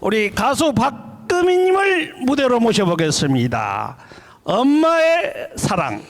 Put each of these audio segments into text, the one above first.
우리 가수 박금희님을 무대로 모셔보겠습니다. 엄마의 사랑.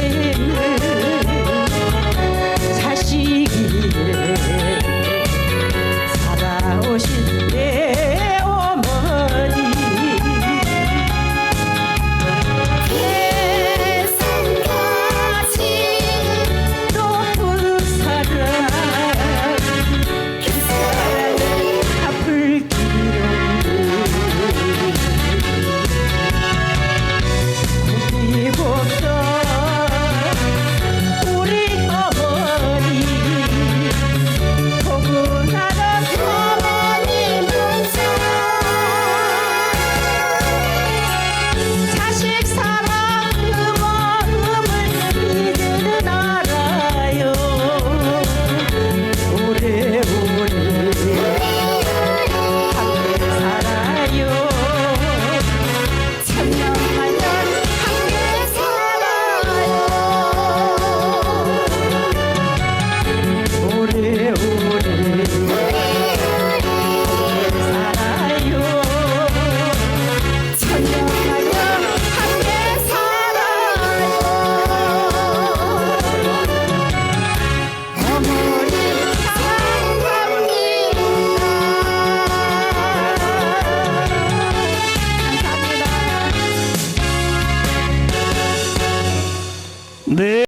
say